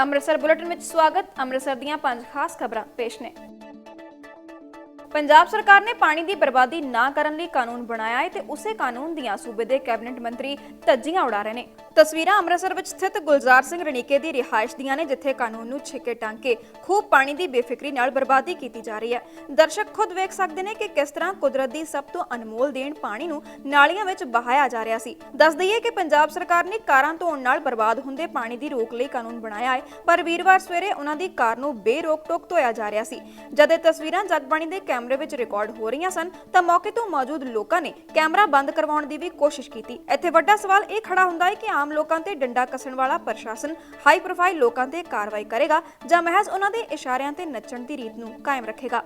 Amritsar bulletin ਵਿੱਚ ਸਵਾਗਤ। ਅੰਮ੍ਰਿਤਸਰ ਦੀਆਂ ਪੰਜ ਖਾਸ ਖਬਰਾਂ ਪੇਸ਼ ਨੇ। ਪੰਜਾਬ ਸਰਕਾਰ ਨੇ ਪਾਣੀ ਦੀ ਬਰਬਾਦੀ ਨਾ ਕਰਨ ਲਈ ਕਾਨੂੰਨ ਬਣਾਇਆ ਹੈ ਤੇ ਉਸੇ ਕਾਨੂੰਨ ਦੀਆਂ ਸੂਬੇ ਦੇ ਕੈਬਨਿਟ ਮੰਤਰੀ ਧੱਜੀਆਂ ਉਡਾ ਰਹੇ ਨੇ। ਤਸਵੀਰਾਂ ਅੰਮ੍ਰਿਤਸਰ ਵਿੱਚ ਸਥਿਤ ਗੁਲਜ਼ਾਰ ਸਿੰਘ ਰਣੀਕੇ ਦੀ ਰਿਹਾਇਸ਼ ਦੀਆਂ ਨੇ, ਜਿੱਥੇ ਕਾਨੂੰਨ ਨੂੰ ਛਿੱਕੇ ਟੰਗ ਖੂਬ ਪਾਣੀ ਦੀ ਬੇਫਿਕਰੀ ਨਾਲ ਬਰਬਾਦੀ ਕੀਤੀ ਜਾ ਰਹੀ ਹੈ। ਦਰਸ਼ਕ ਖੁਦ ਵੇਖ ਸਕਦੇ ਨੇ ਕਿ ਕਿਸ ਤਰ੍ਹਾਂ ਕੁਦਰਤ ਦੀ ਸਭ ਤੋਂ ਅਨਮੋਲ ਦੇਣ ਪਾਣੀ ਨੂੰ ਨਾਲੀਆਂ ਵਿੱਚ ਬਹਾਇਆ ਜਾ ਰਿਹਾ ਸੀ। ਦੱਸ ਦਈਏ ਕਿ ਪੰਜਾਬ ਸਰਕਾਰ ਨੇ ਕਾਰਾਂ ਧੋਣ ਨਾਲ ਬਰਬਾਦ ਹੁੰਦੇ ਪਾਣੀ ਦੀ ਰੋਕ ਲਈ ਕਾਨੂੰਨ ਬਣਾਇਆ ਹੈ, ਪਰ ਵੀਰਵਾਰ ਸਵੇਰੇ ਉਹਨਾਂ ਦੀ ਕਾਰ ਨੂੰ ਬੇਰੋਕ ਟੋਕ ਧੋਇਆ ਜਾ ਰਿਹਾ ਸੀ। ਜਦ ਇਹ ਤਸਵੀਰਾਂ ਜਗਬਾਣੀ ਦੇ ਕੈਮਰੇ ਵਿੱਚ ਰਿਕਾਰਡ ਹੋ ਰਹੀਆਂ ਸਨ, ਤਾਂ ਮੌਕੇ ਤੋਂ ਮੌਜੂਦ ਲੋਕਾਂ ਨੇ ਕੈਮਰਾ ਬੰਦ ਕਰਵਾਉਣ ਦੀ ਵੀ ਕੋਸ਼ਿਸ਼ ਕੀਤੀ। ਇੱਥੇ ਵੱਡਾ ਸਵਾਲ ਇਹ ਖੜਾ ਹੁੰਦਾ ਹੈ ਕਿ ਆਮ ਲੋਕਾਂ ਤੇ ਡੰਡਾ ਕੱਸਣ ਵਾਲਾ ਪ੍ਰਸ਼ਾਸਨ ਹਾਈ ਪ੍ਰੋਫਾਈਲ ਲੋਕਾਂ ਤੇ ਕਾਰਵਾਈ ਕਰੇਗਾ ਜਾਂ ਮਹਿਜ਼ ਉਹਨਾਂ ਦੇ ਇਸ਼ਾਰਿਆਂ ਤੇ ਨੱਚਣ ਦੀ ਰੀਤ ਨੂੰ ਕਾਇਮ ਰੱਖੇਗਾ।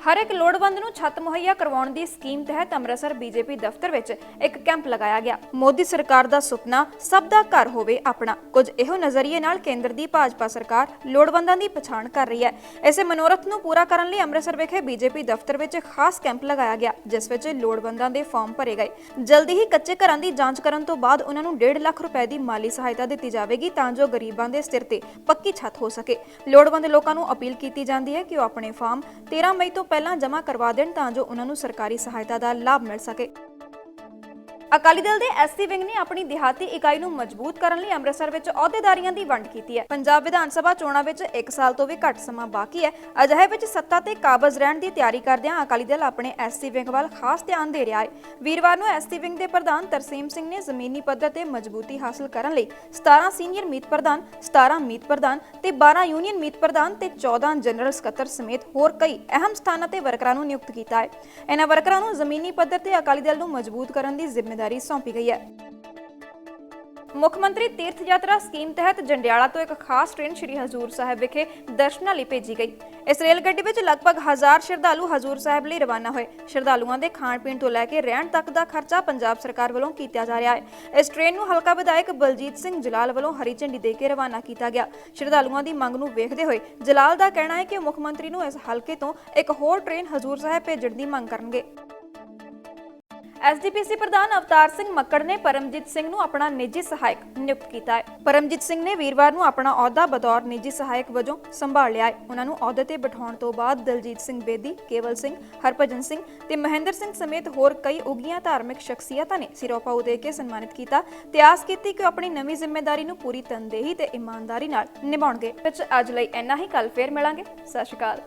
ਹਰ ਇੱਕ ਲੋੜਵੰਦ ਨੂੰ ਛੱਤ ਮੁਹੱਈਆ ਕਰਵਾਉਣ ਦੀ ਸਕੀਮ ਤਹਿਤ ਅੰਮ੍ਰਿਤਸਰ ਬੀਜੇਪੀ ਦਫ਼ਤਰ ਵਿੱਚ ਇੱਕ ਕੈਂਪ ਲਗਾਇਆ ਗਿਆ। ਮੋਦੀ ਸਰਕਾਰ ਦਾ ਸੁਪਨਾ, ਸਭ ਦਾ ਘਰ ਹੋਵੇ ਆਪਣਾ। ਕੁਝ ਇਹੋ ਨਜ਼ਰੀਏ ਨਾਲ ਕੇਂਦਰ ਦੀ ਭਾਜਪਾ ਸਰਕਾਰ ਲੋੜਵੰਦਾਂ ਦੀ ਪਛਾਣ ਕਰ ਰਹੀ ਹੈ। ਇਸੇ ਮਨੋਰਥ ਨੂੰ ਪੂਰਾ ਕਰਨ ਲਈ ਅੰਮ੍ਰਿਤਸਰ ਵਿਖੇ ਬੀਜੇਪੀ ਦਫ਼ਤਰ ਵਿੱਚ ਖਾਸ ਕੈਂਪ ਲਗਾਇਆ ਗਿਆ, ਜਿਸ ਵਿੱਚ ਲੋੜਵੰਦਾਂ ਦੇ ਫਾਰਮ ਭਰੇ ਗਏ। ਜਲਦੀ ਹੀ ਕੱਚੇ ਘਰਾਂ ਦੀ ਜਾਂਚ ਕਰਨ ਤੋਂ ਬਾਅਦ ਉਹਨਾਂ ਨੂੰ 1.5 ਲੱਖ ਰੁਪਏ ਦੀ ਮਾਲੀ ਸਹਾਇਤਾ ਦਿੱਤੀ ਜਾਵੇਗੀ ਤਾਂ ਜੋ ਗਰੀਬਾਂ ਦੇ ਸਿਰ ਤੇ ਪੱਕੀ ਛੱਤ ਹੋ ਸਕੇ। ਲੋੜਵੰਦ ਲੋਕਾਂ ਨੂੰ ਅਪੀਲ ਕੀਤੀ ਜਾਂਦੀ ਹੈ ਕਿ ਉਹ ਆਪਣੇ ਫਾਰਮ 13 ਮਈ ਤੋਂ ਪਹਿਲਾਂ ਜਮ੍ਹਾਂ ਕਰਵਾ ਦੇਣ ਤਾਂ ਜੋ ਉਹਨਾਂ ਨੂੰ ਸਰਕਾਰੀ ਸਹਾਇਤਾ ਦਾ ਲਾਭ ਮਿਲ ਸਕੇ। ਅਕਾਲੀ ਦਲ ਦੇ ਐਸਸੀ ਵਿੰਗ ਨੇ ਆਪਣੀ ਦਿਹਾਤੀ ਇਕਾਈ ਨੂੰ ਮਜ਼ਬੂਤ ਕਰਨ ਲਈ ਅੰਮ੍ਰਿਤਸਰ ਵਿੱਚ ਅਹੁਦੇਦਾਰੀਆਂ ਦੀ ਵੰਡ ਕੀਤੀ ਹੈ। ਪੰਜਾਬ ਵਿਧਾਨ ਸਭਾ ਚੋਣਾਂ ਵਿੱਚ 1 ਸਾਲ ਤੋਂ ਵੀ ਘੱਟ ਸਮਾਂ ਬਾਕੀ ਹੈ। ਅਜਿਹੇ ਵਿੱਚ ਸੱਤਾ ਤੇ ਕਾਬਜ਼ ਰਹਿਣ ਦੀ ਤਿਆਰੀ ਕਰਦਿਆਂ ਅਕਾਲੀ ਦਲ ਆਪਣੇ ਐਸਸੀ ਵਿੰਗ ਵੱਲ ਖਾਸ ਧਿਆਨ ਦੇ ਰਿਹਾ ਹੈ। ਵੀਰਵਾਰ ਨੂੰ ਐਸਸੀ ਵਿੰਗ ਦੇ ਪ੍ਰਧਾਨ ਤਰਸੀਮ ਸਿੰਘ ਨੇ ਜ਼ਮੀਨੀ ਪੱਧਰ ਤੇ ਮਜ਼ਬੂਤੀ ਹਾਸਲ ਕਰਨ ਲਈ 17 ਸੀਨੀਅਰ ਮੀਤ ਪ੍ਰਧਾਨ 17 ਮੀਤ ਪ੍ਰਧਾਨ ਤੇ 12 ਯੂਨੀਅਨ ਮੀਤ ਪ੍ਰਧਾਨ ਤੇ 14 ਜਨਰਲ ਸਕੱਤਰ ਸਮੇਤ ਹੋਰ ਕਈ ਅਹਿਮ ਸਥਾਨਾਂ ਤੇ ਵਰਕਰਾਂ ਨੂੰ ਨਿਯੁਕਤ ਕੀਤਾ ਹੈ। ਇਹਨਾਂ ਵਰਕਰਾਂ ਨੂੰ ਜ਼ਮੀਨੀ ਪੱਧਰ ਤੇ ਅਕਾਲੀ ਦਲ ਨੂੰ ਮਜ਼ਬੂਤ ਕਰਨ ਦੀ ਜ਼ਿੰਮੇਵਾਰੀ ਸੌਂਪੀ ਗਈ ਹੈ। ਮੁੱਖ ਮੰਤਰੀ ਤੀਰਥ ਯਾਤਰਾ ਸਕੀਮ ਤਹਿਤ ਜੰਡਿਆਲਾ ਤੋਂ ਇੱਕ ਖਾਸ ਟ੍ਰੇਨ ਸ਼੍ਰੀ ਹਜ਼ੂਰ ਸਾਹਿਬ ਵਿਖੇ ਦਰਸ਼ਨਾਂ ਲਈ ਭੇਜੀ ਗਈ। ਇਸ ਰੇਲ ਗੱਡੀ ਵਿੱਚ ਲਗਭਗ 1000 ਸ਼ਰਧਾਲੂ ਹਜ਼ੂਰ ਸਾਹਿਬ ਲਈ ਰਵਾਨਾ ਹੋਏ। ਸ਼ਰਧਾਲੂਆਂ ਦੇ ਖਾਣ ਪੀਣ ਤੋਂ ਲੈ ਕੇ ਰਹਿਣ ਤੱਕ ਦਾ ਖਰਚਾ ਪੰਜਾਬ ਸਰਕਾਰ ਵੱਲੋਂ ਕੀਤਾ ਜਾ ਰਿਹਾ ਹੈ। ਇਸ ਟ੍ਰੇਨ ਨੂੰ ਹਲਕਾ ਵਿਧਾਇਕ ਬਲਜੀਤ ਸਿੰਘ ਜਲਾਲ ਵੱਲੋਂ ਹਰੀ ਝੰਡੀ ਦੇ ਕੇ ਰਵਾਨਾ ਕੀਤਾ ਗਿਆ। ਸ਼ਰਧਾਲੂਆਂ ਦੀ ਮੰਗ ਨੂੰ ਵੇਖਦੇ ਹੋਏ ਜਲਾਲ ਦਾ ਕਹਿਣਾ ਹੈ ਕਿ ਮੁੱਖ ਮੰਤਰੀ ਨੂੰ ਇਸ ਹਲਕੇ ਤੋਂ ਇੱਕ ਹੋਰ ਟ੍ਰੇਨ ਹਜ਼ੂਰ ਸਾਹਿਬ ਭੇਜਣ ਦੀ ਮੰਗ ਕਰਨਗੇ। ਐਸਡੀਪੀਸੀ ਪ੍ਰਧਾਨ ਅਵਤਾਰ ਸਿੰਘ ਮੱਕੜ ਨੇ ਪਰਮਜੀਤ ਸਿੰਘ ਨੂੰ ਆਪਣਾ ਨਿੱਜੀ ਸਹਾਇਕ ਨਿਯੁਕਤ ਕੀਤਾ ਹੈ। ਪਰਮਜੀਤ ਸਿੰਘ ਨੇ ਵੀਰਵਾਰ ਨੂੰ ਆਪਣਾ ਅਹੁਦਾ ਬਤੌਰ ਨਿੱਜੀ ਸਹਾਇਕ ਵਜੋਂ ਸੰਭਾਲ ਲਿਆ ਹੈ। ਉਹਨਾਂ ਨੂੰ ਅਹੁਦੇ ਤੇ ਬਿਠਾਉਣ ਤੋਂ ਬਾਅਦ ਦਲਜੀਤ ਸਿੰਘ ਬੇਦੀ, ਕੇਵਲ ਸਿੰਘ, ਹਰਭਜਨ ਸਿੰਘ ਤੇ ਮਹਿੰਦਰ ਸਿੰਘ ਸਮੇਤ ਹੋਰ ਕਈ ਉਗੀਆਂ ਧਾਰਮਿਕ ਸ਼ਖਸੀਅਤਾਂ ਨੇ ਸਿਰੋਪਾਉ ਦੇ ਕੇ ਸਨਮਾਨਿਤ ਕੀਤਾ। ਤੇ ਆਸ ਕੀਤੀ ਕਿ ਉਹ ਆਪਣੀ ਨਵੀਂ ਜ਼ਿੰਮੇਵਾਰੀ ਨੂੰ ਪੂਰੀ ਤਨਦੇਹੀ ਤੇ ਇਮਾਨਦਾਰੀ ਨਾਲ ਨਿਭਾਉਣਗੇ। ਵਿੱਚ ਅੱਜ ਲਈ ਇੰਨਾ ਹੀ। ਕੱਲ ਫੇਰ ਮਿਲਾਂਗੇ। ਸਤਿ ਸ਼੍ਰੀ ਅਕਾਲ।